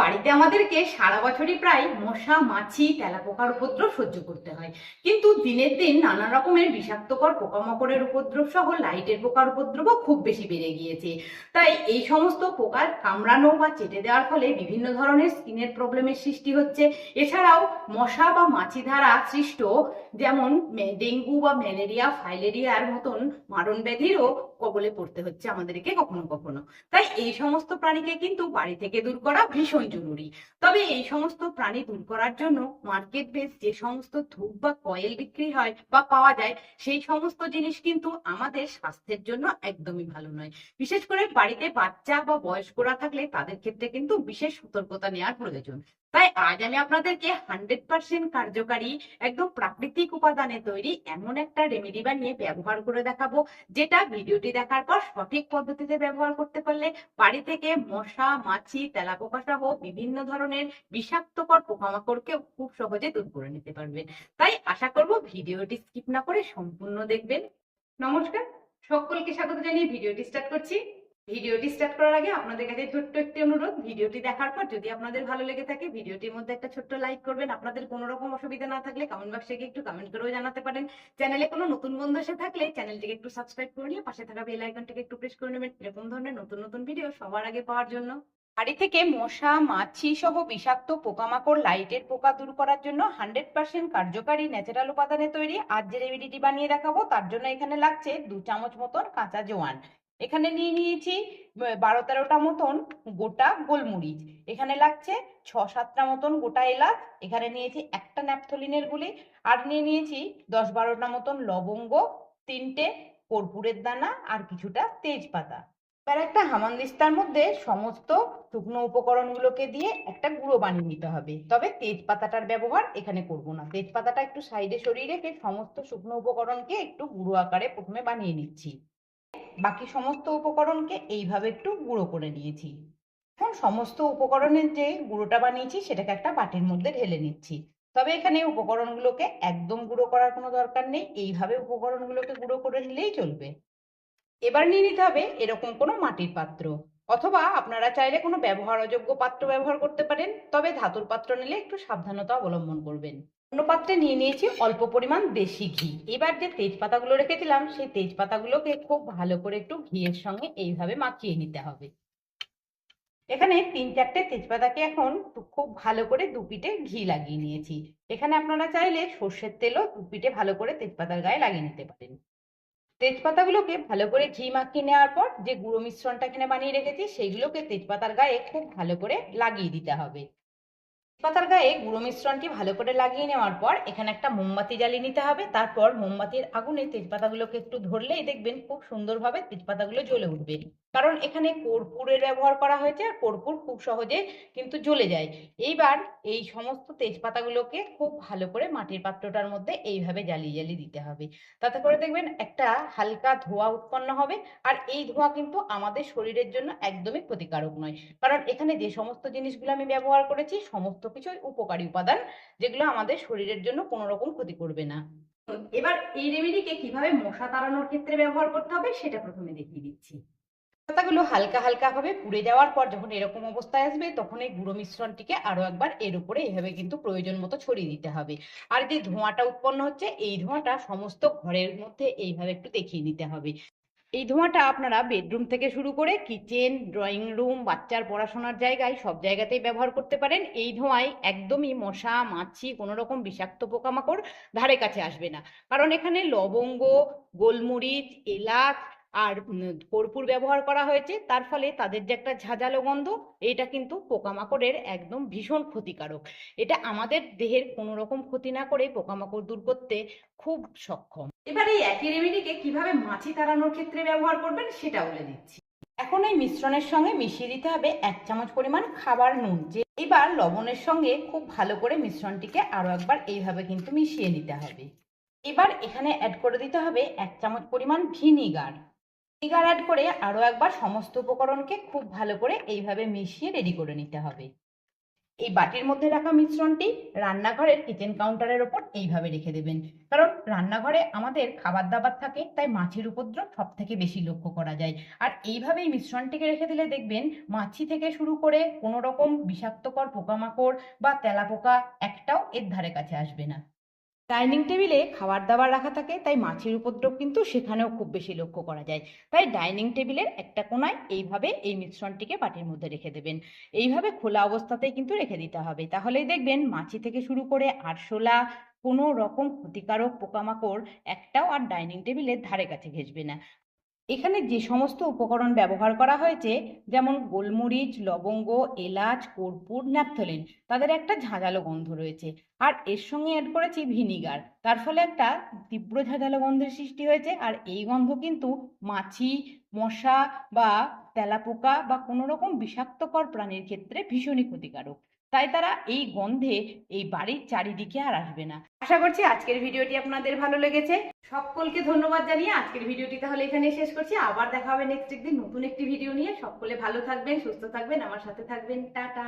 বাড়িতে আমাদেরকে সারা বছরই প্রায় মশা, মাছি, তেলাপোকার উপদ্রব সহ্য করতে হয়। কিন্তু দিনের দিন নানা রকমের বিষাক্তকর পোকামাকড়ের উপদ্রব সহ লাইটের পোকার উপদ্রবও খুব বেশি বেড়ে গিয়েছে। তাই এই সমস্ত পোকার কামড়ানো বা চেটে দেওয়ার ফলে বিভিন্ন ধরনের স্কিনের প্রবলেমের সৃষ্টি হচ্ছে। এছাড়াও মশা বা মাছি দ্বারা সৃষ্ট যেমন ডেঙ্গু বা ম্যালেরিয়া, ফাইলেরিয়ার মতন মারণ ব্যাধিরও কবলে পড়তে হচ্ছে আমাদেরকে কখনো কখনো। তাই এই সমস্ত প্রাণীকে কিন্তু বাড়ি থেকে দূর করা ভীষণ জরুরি। তবে এই সমস্ত প্রাণী দূর করার জন্য মার্কেট বেস যে সমস্ত ধূপ বা কয়েল বিক্রি হয় বা পাওয়া যায়, সেই সমস্ত জিনিস কিন্তু আমাদের স্বাস্থ্যের জন্য একদমই ভালো নয়। বিশেষ করে বাড়িতে বাচ্চা বা বয়স্করা থাকলে তাদের ক্ষেত্রে কিন্তু বিশেষ সতর্কতা নেওয়ার প্রয়োজন। তাই আজ আমি আপনাদেরকে হান্ড্রেড পার্সেন্ট কার্যকারী একদম প্রাকৃতিক উপাদানে তৈরি এমন একটা রেমেডি বানিয়ে ব্যবহার করে দেখাবো, যেটা ভিডিওটি দেখার পর সঠিক পদ্ধতিতে ব্যবহার করতে পারলে বাড়ি থেকে মশা, মাছি, তেলাপোকা সহ বিভিন্ন ধরনের বিষাক্তকর পোকামাকড়কে খুব সহজে দূর করে নিতে পারবেন। তাই আশা করব ভিডিওটি স্কিপ না করে সম্পূর্ণ দেখবেন। নমস্কার, সকলকে স্বাগত জানিয়ে ভিডিওটি স্টার্ট করছি। ভিডিওটি স্টার্ট করার আগে আপনাদের কাছে ছোট্ট একটি অনুরোধ, ভিডিওটি দেখার পর যদি আপনাদের ভালো লেগে থাকে, ভিডিওটির মধ্যে একটা ছোট্ট লাইক করবেন। আপনাদের কোনো রকম অসুবিধা না থাকলে কমেন্ট বক্সে গিয়ে একটু কমেন্ট করেও জানাতে পারেন। চ্যানেলে কোনো নতুন বন্ধু এসে থাকলে চ্যানেলটিকে একটু সাবস্ক্রাইব করে নিয়ে পাশে থাকা বেল আইকনটিকে একটু প্রেস করে নেবেন। এরকম ধরনের নতুন নতুন ভিডিও সবার আগে পাওয়ার জন্য। বাড়ি থেকে মশা, মাছি সহ বিষাক্ত পোকামাকড়, লাইটের পোকা দূর করার জন্য হান্ড্রেড পার্সেন্ট কার্যকারী ন্যাচারাল উপাদানে তৈরি। আজ যে রেমেডিটি বানিয়ে দেখাবো, তার জন্য এখানে লাগছে দু চামচ মতন কাঁচা জোয়ান। এখানে নিয়ে নিয়েছি বারো তেরোটা মতন গোটা গোলমরিচ। এখানে লাগছে ছ সাতটা মতন গোটা এলাচ। এখানে নিয়েছি একটা ন্যাপথলিনের গুলি আর নিয়ে নিয়েছি দশ বারোটা মতন লবঙ্গ, তিনটে কর্পূরের দানা আর কিছুটা তেজপাতা। এবার একটা হামানদিস্তার মধ্যে সমস্ত শুকনো উপকরণগুলোকে দিয়ে একটা গুঁড়ো বানিয়ে নিতে হবে। তবে তেজপাতাটার ব্যবহার এখানে করব না। তেজপাতাটা একটু সাইডে সরিয়ে রেখে সমস্ত শুকনো উপকরণকে একটু গুঁড়ো আকারে প্রথমে বানিয়ে নিচ্ছি। বাকি সমস্ত উপকরণকে এইভাবে একটু গুঁড়ো করে নিয়েছি। এখন সমস্ত উপকরণের যে গুঁড়োটা বানিয়েছি, সেটাকে একটা বাটির মধ্যে ঢেলে নিচ্ছি। তবে এখানে উপকরণগুলোকে একদম গুঁড়ো করার কোনো দরকার নেই। এইভাবে উপকরণগুলোকে গুঁড়ো করে নিলেই চলবে। এবার নিয়ে নিতে হবে এরকম কোনো মাটির পাত্র। অথবা আপনারা চাইলে কোনো ব্যবহারযোগ্য পাত্র ব্যবহার করতে পারেন, তবে ধাতুর পাত্র নিলে একটু সাবধানতা অবলম্বন করবেন। অন্য পাত্রে নিয়ে নিয়েছি অল্প পরিমাণ দেশি ঘি। এবার যে তেজপাতাগুলো রেখেছিলাম, সেই তেজপাতাগুলোকে খুব ভালো করে একটু ঘিয়ের সঙ্গে এইভাবে মাখিয়ে নিতে হবে। এখানে তিন চারটে তেজপাতাকে এখন খুব ভালো করে দুপিটে ঘি লাগিয়ে নিয়েছি। এখানে আপনারা চাইলে সর্ষের তেলও দুপিটে ভালো করে তেজপাতার গায়ে লাগিয়ে নিতে পারেন। তেজপাতাগুলোকে ভালো করে ঘি মাখিয়ে নেওয়ার পর যে গুঁড়ো মিশ্রণটা এখানে বানিয়ে রেখেছি, সেইগুলোকে তেজপাতার গায়ে খুব ভালো করে লাগিয়ে দিতে হবে। তেজপাতার গায়ে গুঁড়ো মিশ্রণটি ভালো করে লাগিয়ে নেওয়ার পর এখানে একটা মোমবাতি জ্বালিয়ে নিতে হবে। তারপর মোমবাতির আগুনে তেজপাতাগুলোকে একটু ধরলেই দেখবেন খুব সুন্দরভাবে তেজপাতাগুলো জ্বলে উঠবে। কারণ এখানে কর্পূরের ব্যবহার করা হয়েছে আর কর্পূর খুব সহজে কিন্তু জ্বলে যায়। এইবার এই সমস্ত তেজপাতাগুলোকে খুব ভালো করে মাটির পাত্রটার মধ্যে এইভাবে জ্বালিয়ে জ্বালিয়ে দিতে হবে। তাতে করে দেখবেন একটা হালকা ধোঁয়া উৎপন্ন হবে আর এই ধোঁয়া কিন্তু আমাদের শরীরের জন্য একদমই ক্ষতিকারক নয়। কারণ এখানে যে সমস্ত জিনিসগুলো আমি ব্যবহার করেছি সমস্ত কিছুই উপকারী উপাদান যেগুলো আমাদের শরীরের জন্য কোনো রকম ক্ষতি করবে না। এবার এই রেমেডিকে কীভাবে মশা তাড়ানোর ক্ষেত্রে ব্যবহার করতে হবে সেটা প্রথমে দেখিয়ে দিচ্ছি। পাতাগুলো হালকা হালকা ভাবে পুড়ে যাওয়ার পর যখন এরকম অবস্থায় আসবে, তখন এই গুঁড়ো মিশ্রণটিকে আরও একবার এর উপরে এভাবে কিন্তু প্রয়োজন মতো ছড়িয়ে দিতে হবে। আর যে ধোঁয়াটা উৎপন্ন হচ্ছে, এই ধোঁয়াটা সমস্ত ঘরের মধ্যে এইভাবে একটু দেখিয়ে নিতে হবে। এই ধোঁয়াটা আপনারা বেডরুম থেকে শুরু করে কিচেন, ড্রয়িং রুম, বাচ্চার পড়াশোনার জায়গায় সব জায়গাতেই ব্যবহার করতে পারেন। এই ধোঁয়ায় একদমই মশা, মাছি, কোনো রকম বিষাক্ত পোকামাকড় ধারে কাছে আসবে না। কারণ এখানে লবঙ্গ, গোলমরিচ, এলাচ আর কর্পূর ব্যবহার করা হয়েছে। তার ফলে তাদের যে একটা ঝাঁঝালো গন্ধ এটা কিন্তু পোকামাকড়ের একদম ভীষণ ক্ষতিকারক। এটা আমাদের দেহের কোনো রকম ক্ষতি না করে পোকামাকড় দূর করতে খুব সক্ষম। এবার এই একই রেমেডিকে কীভাবে মাছি তাড়ানোর ক্ষেত্রে ব্যবহার করবেন সেটা বলে দিচ্ছি। এখন এই মিশ্রণের সঙ্গে মিশিয়ে দিতে হবে এক চামচ পরিমাণ খাবার নুন। যে এবার লবণের সঙ্গে খুব ভালো করে মিশ্রণটিকে আরও একবার এইভাবে কিন্তু মিশিয়ে নিতে হবে। এবার এখানে অ্যাড করে দিতে হবে এক চামচ পরিমাণ ভিনিগার। ভিনিগার অ্যাড করে আরও একবার সমস্ত উপকরণকে খুব ভালো করে এইভাবে মিশিয়ে রেডি করে নিতে হবে। এই বাটির মধ্যে রাখা মিশ্রণটি রান্নাঘরের কিচেন কাউন্টারের ওপর এইভাবে রেখে দেবেন। কারণ রান্নাঘরে আমাদের খাবার দাবার থাকে, তাই মাছির উপদ্রব সব থেকে বেশি লক্ষ্য করা যায়। আর এইভাবেই মিশ্রণটিকে রেখে দিলে দেখবেন মাছি থেকে শুরু করে কোনো রকম বিষাক্তকর পোকামাকড় বা তেলাপোকা একটাও এর ধারে কাছে আসবে না। ডাইনিং টেবিলে খাবার দাবার রাখা থাকে, তাই মাছির উপদ্রব কিন্তু সেখানেও খুব বেশি লক্ষ্য করা যায়। তাই ডাইনিং টেবিলের একটা কোনায় এইভাবে এই মিশ্রণটিকে পাটির মধ্যে রেখে দেবেন। এইভাবে খোলা অবস্থাতেই কিন্তু রেখে দিতে হবে। তাহলেই দেখবেন মাছি থেকে শুরু করে আরশোলা কোনো রকম ক্ষতিকারক পোকামাকড় একটাও আর ডাইনিং টেবিলের ধারে কাছে ঘেঁচবে না। এখানে যে সমস্ত উপকরণ ব্যবহার করা হয়েছে, যেমন গোলমরিচ, লবঙ্গ, এলাচ, কর্পূর, ন্যাপথলিন, তাদের একটা ঝাঁঝালো গন্ধ রয়েছে। আর এর সঙ্গে অ্যাড করেছি ভিনিগার। তার ফলে একটা তীব্র ঝাঁঝালো গন্ধের সৃষ্টি হয়েছে। আর এই গন্ধ কিন্তু মাছি, মশা বা তেলাপোকা বা কোনো রকম বিষাক্তকর প্রাণীর ক্ষেত্রে ভীষণই ক্ষতিকারক। তাই তারা এই গন্ধে এই বাড়ির চারিদিকে আর আসবে না। আশা করছি আজকের ভিডিওটি আপনাদের ভালো লেগেছে। সকলকে ধন্যবাদ জানিয়ে আজকের ভিডিওটি তাহলে এখানে শেষ করছি। আবার দেখা হবে নেক্সট একদিন নতুন একটি ভিডিও নিয়ে। সকলে ভালো থাকবেন, সুস্থ থাকবেন। আমার সাথে থাকবেন। টাটা।